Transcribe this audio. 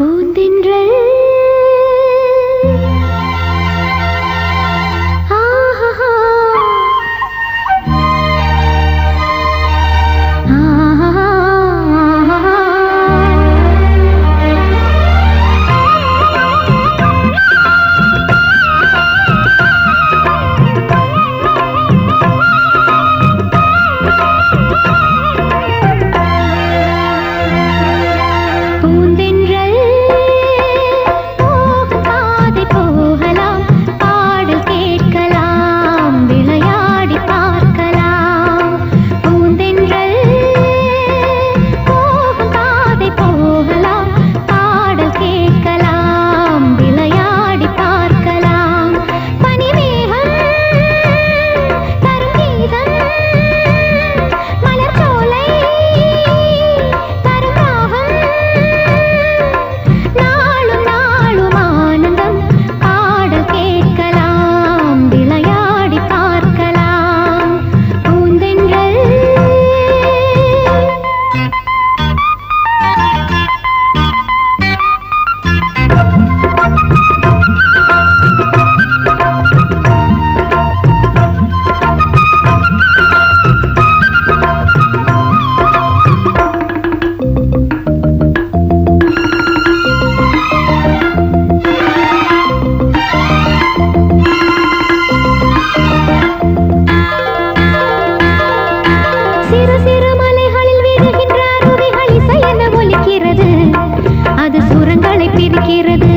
பூந்தென்றல் சுரங்களை